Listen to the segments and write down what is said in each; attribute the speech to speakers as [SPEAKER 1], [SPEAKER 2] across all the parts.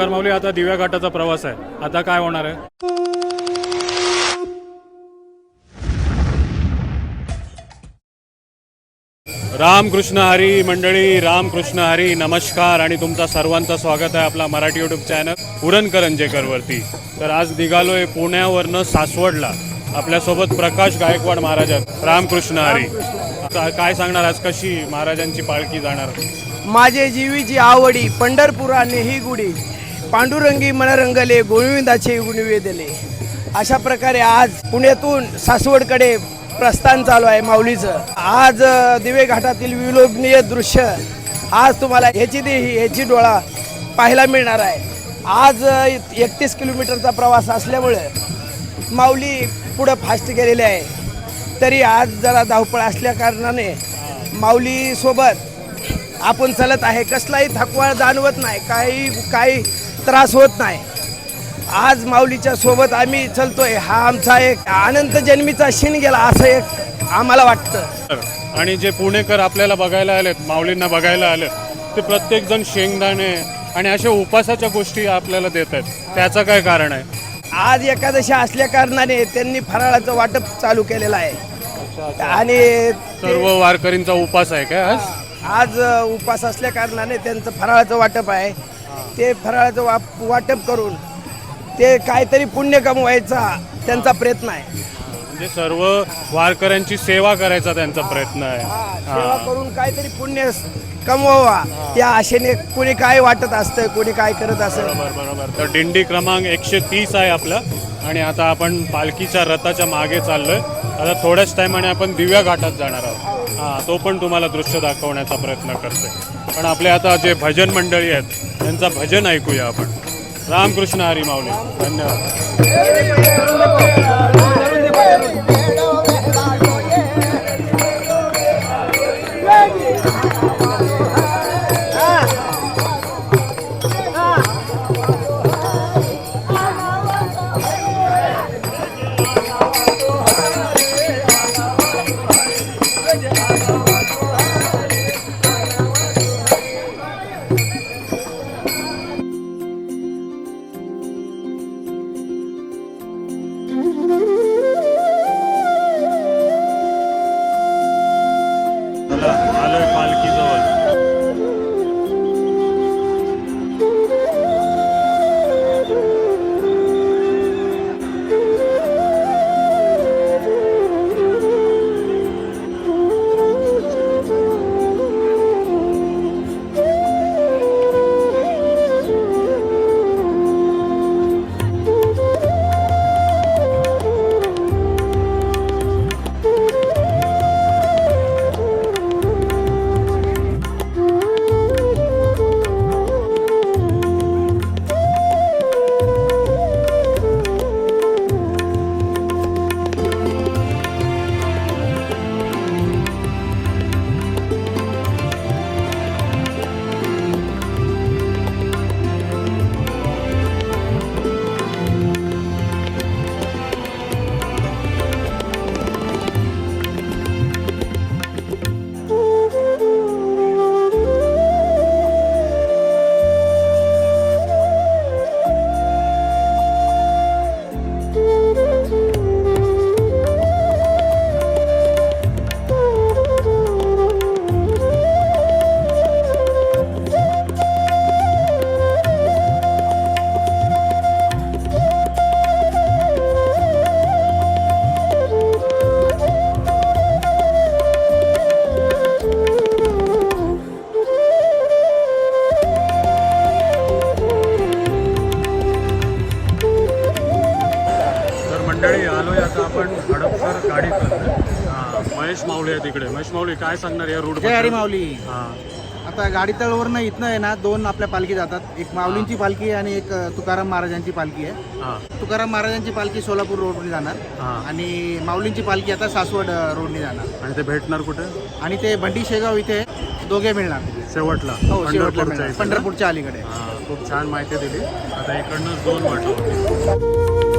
[SPEAKER 1] गरमावली आता दिव्या घाटाचा प्रवास आहे. आता काय होणार आहे? रामकृष्ण हरी मंडळी रामकृष्ण हरी नमस्कार आणि तुमचा सर्वांचं स्वागत आहे आपला मराठी यूट्यूब चॅनल उरणकरंजेकरवरती तर आज निघालोय पुण्यावरनं सासवडला. आपल्यासोबत प्रकाश गायकवाड महाराज रामकृष्ण हरी. आता काय सांगणार आज? कशी महाराजांची पालखी जाणार?
[SPEAKER 2] माझे जीवीची आवडी पंढरपुराने ही गुढी. पांडुरंगी मनरंगले गोविंदाचे गुणवेदले. अशा प्रकारे आज पुण्यातून सासवडकडे प्रस्थान चालू आहे माऊलीचं. आज दिवे घाटातील विलोभनीय दृश्य आज तुम्हाला ह्याची देही ह्याची डोळा पाहायला मिळणार आहे. आज एकतीस किलोमीटरचा प्रवास असल्यामुळे माऊली पुढं फास्ट गेलेली आहे. तरी आज जरा धावपळ असल्या कारणाने आपण चलत आहे. कसलाही थकवा जाणवत नाही. काही काही त्रास होत नाही. आज माऊलीच्या सोबत आम्ही चलतोय. हा आमचा एक अनंत जन्मीचा शिन गेला असं एक आम्हाला वाटतं.
[SPEAKER 1] आणि जे पुणेकर आपल्याला बघायला आलेत माऊलींना बघायला आलेत ते प्रत्येक जण शेंगदाणे आणि अशा उपासाच्या गोष्टी आपल्याला देत आहेत. त्याचं काय कारण आहे?
[SPEAKER 2] आज एकादशी असल्या कारणाने त्यांनी फराळाचं वाटप चालू केलेलं आहे. आणि
[SPEAKER 1] सर्व वारकरींचा उपास आहे काय आज?
[SPEAKER 2] आज उपास असल्या कारणाने त्यांचं फराळाचं वाटप आहे. ते फराळाचं वाप वाटप करून ते काहीतरी पुण्य कमवायचा त्यांचा प्रयत्न आहे.
[SPEAKER 1] म्हणजे सर्व वारकऱ्यांची सेवा करायचा त्यांचा प्रयत्न आहे.
[SPEAKER 2] सेवा करून काहीतरी पुण्य कमवावा. या आशेने कोणी काय वाटत असतं कोणी काय करत असं.
[SPEAKER 1] बरोबर बरोबर. तर दिंडी क्रमांक एकशे तीस आहे आपला. आणि आता आपण पालखीच्या रथाच्या मागे चाललोय. आता थोड्याच टायमाने आपण दिव्या घाटात जाणार आहोत. हां तो पण तुम्हाला दृश्य दाखवण्याचा प्रयत्न करते. पण आपले आता जे भजन मंडळी आहेत त्यांचा भजन ऐकूया आपण. रामकृष्ण हरी माऊली धन्यवाद. माऊली काय सांगणार या रूट
[SPEAKER 3] जय हरी माऊली.
[SPEAKER 1] हा.
[SPEAKER 3] आता गाडीतळवरनं इथनं आहे ना दोन आपल्या पालखी जातात. एक माऊलींची पालखी आहे आणि एक अ, तुकाराम महाराजांची पालखी आहे.
[SPEAKER 1] हा.
[SPEAKER 3] तुकाराम महाराजांची पालखी सोलापूर रोडने जाणार.
[SPEAKER 1] हा.
[SPEAKER 3] आणि माऊलींची पालखी आता सासवड अ, रोडने जाणार.
[SPEAKER 1] आणि ते भेटणार कुठे?
[SPEAKER 3] आणि ते बंडी शेगाव इथे दोघे मिळणार.
[SPEAKER 1] शेवटला.
[SPEAKER 3] हो शेवटला
[SPEAKER 1] पंढरपूरच्या
[SPEAKER 3] मिळणार.
[SPEAKER 1] इथे.
[SPEAKER 3] पंढरपूरच्या अलीकडे.
[SPEAKER 1] हा खूप छान माहिती दिली. आता इकडनं दोन वाटलं.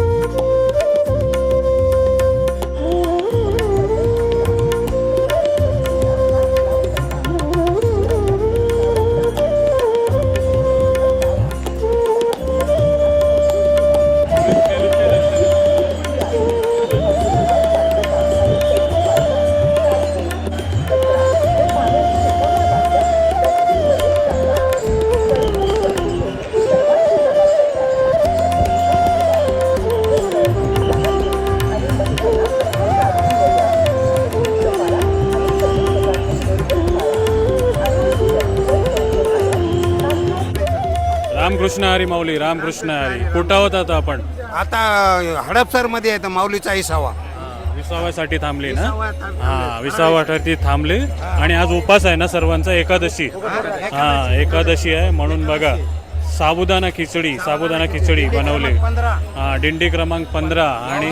[SPEAKER 1] रामकृष्ण हरी माऊली रामकृष्ण हरी. कुठं होत आता आपण?
[SPEAKER 4] आता हडपसरमध्ये आहे माऊलीचा इसावा
[SPEAKER 1] विसावासाठी थांबली ना. हा विसावासाठी थांबली. आणि आज उपास आहे ना सर्वांचा? एकादशी. हा एकादशी आहे म्हणून बघा. साबुदाणा खिचडी साबुदाणा खिचडी बनवली. हा दिंडी क्रमांक पंधरा आणि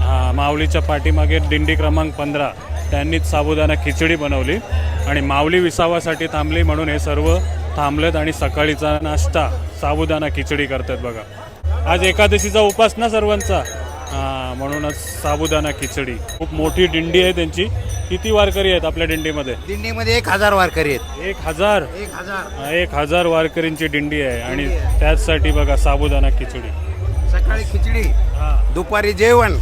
[SPEAKER 1] हा माऊलीच्या पाठीमागे दिंडी क्रमांक पंधरा. त्यांनीच साबुदाणा खिचडी बनवली. आणि माऊली विसावासाठी थांबली म्हणून हे सर्व थांबलेत आणि सकाळीचा नाश्ता साबुदाणा खिचडी करतात बघा. आज एकादशीचा उपास ना सर्वांचा? हा म्हणूनच साबुदाणा खिचडी. खूप मोठी दिंडी आहे त्यांची. किती वारकरी आहेत आपल्या दिंडीमध्ये?
[SPEAKER 4] दिंडीमध्ये एक हजार वारकरी आहेत.
[SPEAKER 1] एक हजार?
[SPEAKER 4] एक हजार.
[SPEAKER 1] हा, एक हजार वारकरींची दिंडी आहे. आणि त्याचसाठी बघा साबुदाणा खिचडी.
[SPEAKER 4] सकाळी खिचडी
[SPEAKER 1] हा.
[SPEAKER 4] दुपारी जेवण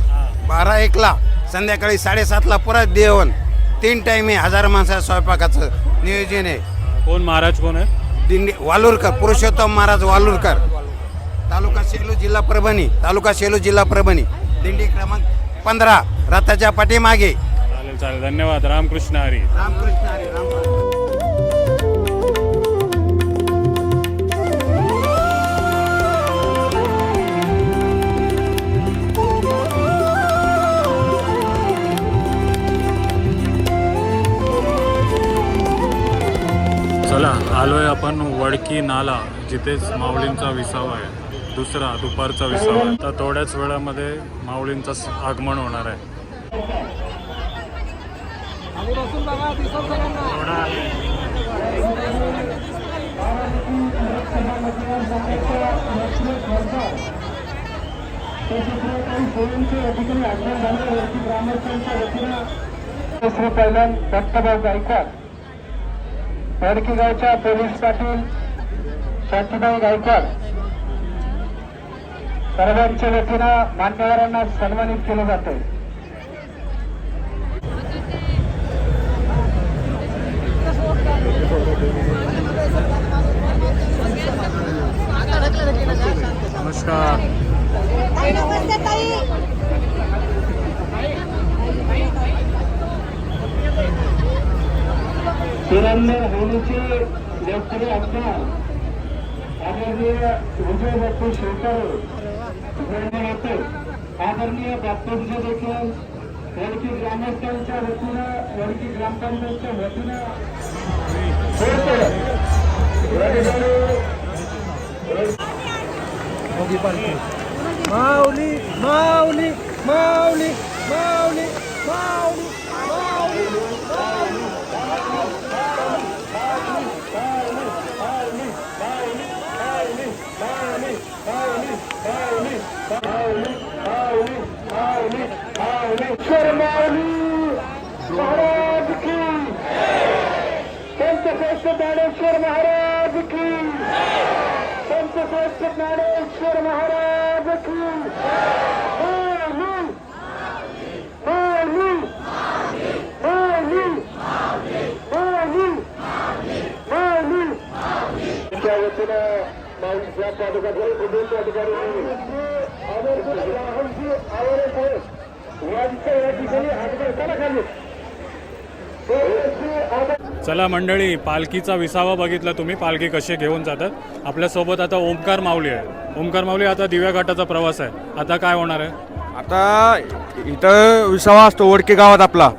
[SPEAKER 4] बारा एकला संध्याकाळी साडेसातला परत जेवण. तीन टाइम आहे हजार माणसा स्वयंपाकाचं नियोजन आहे.
[SPEAKER 1] कोण? महाराज कोण आहे?
[SPEAKER 4] दिंडी वालुरकर पुरुषोत्तम महाराज वालुरकर. तालुका सेलू जिल्हा परभणी तालुका सेलू जिल्हा परभणी. दिंडी क्रमांक पंधरा रथाच्या पाठीमागे.
[SPEAKER 1] चालेल चालेल. धन्यवाद. रामकृष्ण हरी.
[SPEAKER 4] रामकृष्ण हरी
[SPEAKER 1] की नाला जिथेच माऊलींचा विसावा आहे दुसरा दुपारचा विसावा आहे. तर थोड्याच वेळामध्ये माऊलींचं आगमन होणार आहे थोडा
[SPEAKER 5] श्री पहिलन दत्तभाऊ गायकवाड वडकी गावच्या पोलीस पाटील शांतीबाई गायकवाड. सर्वांच्या वतीनं मान्यवरांना सन्मानित केलं जाते
[SPEAKER 1] नमस्कार.
[SPEAKER 5] तिरंगे होळीचे लेफ्टरी आमदार आदरणीय विजय बापू शेळकर जोडले आदरणीय बापूंचे देखील वडकी ग्रामस्थांच्या वतीनं वडकी ग्रामपंचायतच्या वतीनं
[SPEAKER 2] माऊली माऊली माऊली माऊली माऊली
[SPEAKER 5] ईश्वर माऊली महाराज की संत श्रेष्ठ ज्ञानेश्वर महाराज की। संत श्रेष्ठ ज्ञानेश्वर महाराज की। माऊली माऊली माऊली माऊली माऊली त्या वतीनं अधिकारी राहुलजी आवडत यांच्या या ठिकाणी हातभार खाली.
[SPEAKER 1] चला मंडळी पालखीचा विसावा बघितला तुम्ही. पालखी कशी घेऊन जातात. आपल्यासोबत आता ओमकार माऊली आहे. ओमकार माऊली आता दिव्या घाटाचा प्रवास आहे. आता काय होणार आहे?
[SPEAKER 6] आता इथं विसावा असतो वडके गावात आपला.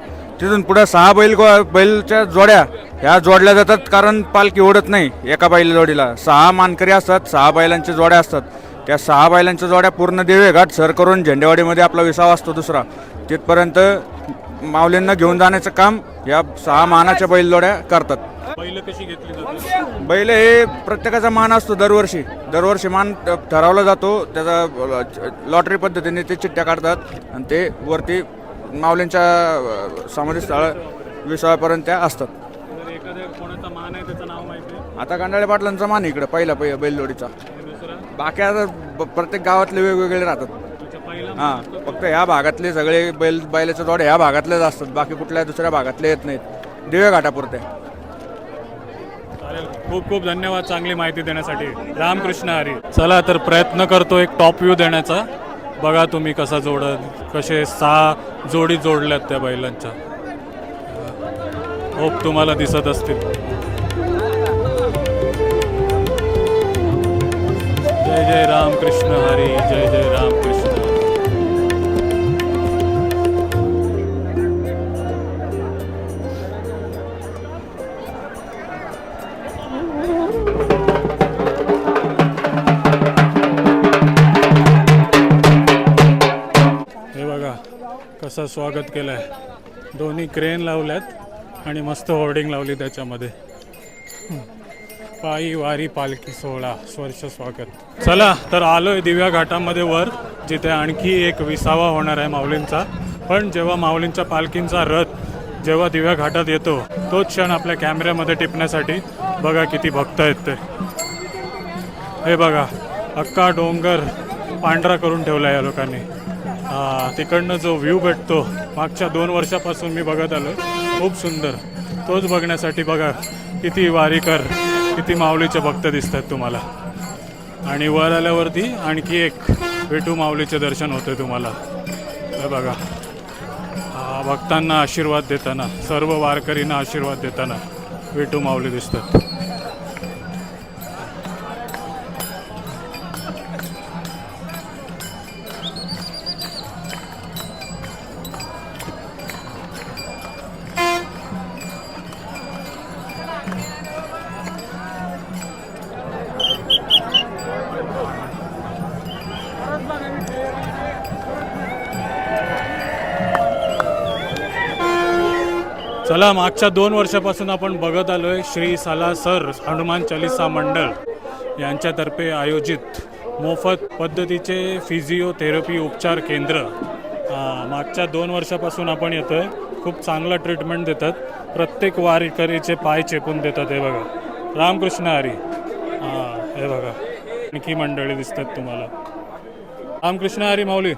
[SPEAKER 6] तिथून पुढे सहा बैल गो- बैलच्या जोड्या ह्या जोडल्या जातात कारण पालखी ओढत नाही एका बैल जोडीला. सहा मानकरी असतात सहा बैलांच्या जोड्या असतात. त्या सहा बैलांच्या जोड्या पूर्ण दिवेघाट सर करून झेंडेवाडीमध्ये आपला विसावा असतो दुसरा. तिथपर्यंत माऊलींना घेऊन जाण्याचं काम या सहा मानाच्या बैलजोड्या करतात.
[SPEAKER 1] पहिलं कशी घेतली जाते?
[SPEAKER 6] बैल हे प्रत्येकाचा मान असतो दरवर्षी. दरवर्षी मान ठरवला जातो. त्याचा लॉटरी पद्धतीने ते चिठ्ठ्या काढतात आणि ते वरती माऊलींच्या अ, समाधीस्थळ विसाव्यापर्यंत त्या असतात.
[SPEAKER 1] जर एखाद्या कोणाचा मान आहे त्याचं नाव माहिती आहे?
[SPEAKER 6] आता कांडाळे पाटलांचा मान आहे इकडे पहिला पै बैलजोडीचा.
[SPEAKER 1] दुसरा?
[SPEAKER 6] बाकी आता ब- प्रत्येक गावातले वेगवेगळे राहतात. हां फक्त ह्या भागातले सगळे बैल बैलाचे जोड ह्या भागातलेच असतात. बाकी कुठल्या दुसऱ्या भागातले येत नाहीत. दिवे घाटापुरते.
[SPEAKER 1] चालेल. खूप खूप धन्यवाद चांगली माहिती देण्यासाठी. रामकृष्ण हरी. चला तर प्रयत्न करतो एक टॉप व्ह्यू देण्याचा. बघा तुम्ही कसा जोडत कसे सहा जोडी जोडल्यात त्या बैलांच्या. होप तुम्हाला दिसत असतील. जय जय राम कृष्ण हरी जय जय कसं स्वागत केलं आहे दोन्ही क्रेन लावल्यात आणि मस्त होर्डिंग लावली त्याच्यामध्ये. पायी वारी पालखी सोहळा स्वर्ष स्वागत. चला तर आलोय दिव्या घाटामध्ये वर जिथे आणखी एक विसावा होणार आहे माऊलींचा. पण जेव्हा माऊलींच्या पालखींचा रथ जेव्हा दिव्या घाटात येतो तोच क्षण आपल्या कॅमेऱ्यामध्ये टिपण्यासाठी बघा किती भक्त आहेत ते. हे बघा अक्का डोंगर पांढरा करून ठेवला या लोकांनी. तिकडनं जो व्ह्यू भेटतो मागच्या दोन वर्षापासून मी बघत आलो. खूप सुंदर. तोच बघण्यासाठी बघा किती वारीकर किती माऊलीचे भक्त दिसतात तुम्हाला. आणि वर आल्यावरती आणखी एक विठू माऊलीचे दर्शन होते तुम्हाला. हे बघा. भक्तांना आशीर्वाद देताना सर्व वारकरींना आशीर्वाद देताना विठू माऊली दिसतात. चला मागच्या दोन वर्षापासून आपण बघत आलो आहे श्री साला सर हनुमान चालिसा मंडळ यांच्यातर्फे आयोजित मोफत पद्धतीचे फिजिओथेरपी उपचार केंद्र. मागच्या दोन वर्षापासून आपण येतो आहे खूप चांगलं ट्रीटमेंट देतात. प्रत्येक वारीकरीचे पाय चेपून देतात हे बघा. रामकृष्ण हरी. हां हे बघा. आणखी मंडळी दिसतात तुम्हाला. रामकृष्ण हरी माऊली.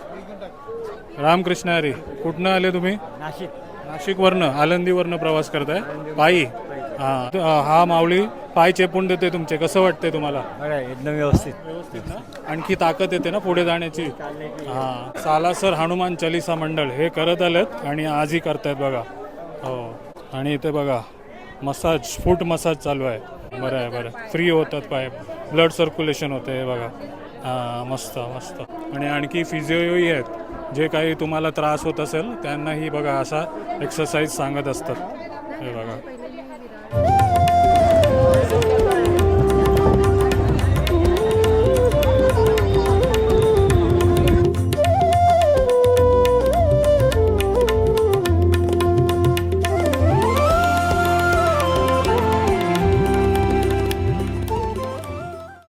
[SPEAKER 1] रामकृष्ण हरी कुठनं आले तुम्ही?
[SPEAKER 3] नाशिक.
[SPEAKER 1] नाशिकवरनं आळंदीवरनं प्रवास करताय? पायी? हा. हा माऊली पाय चेपून देते तुमचे. कसं वाटतंय तुम्हाला?
[SPEAKER 3] एकदम व्यवस्थित.
[SPEAKER 1] व्यवस्थित ना? आणखी ताकद येते ना पुढे जाण्याची? हा. सालासर हनुमान चालिसा मंडळ हे करत आलेत आणि आजही करतायत बघा. हो. आणि इथे बघा मसाज फूट मसाज चालू आहे. बरं आहे बरं फ्री होतात पाय. ब्लड सर्क्युलेशन होते हे बघा. हां मस्त मस्त. आणि आणखी फिजिओही आहेत. जे काही तुम्हाला त्रास होत असेल त्यांनाही बघा असा एक्सरसाइज सांगत असतात. हे बघा.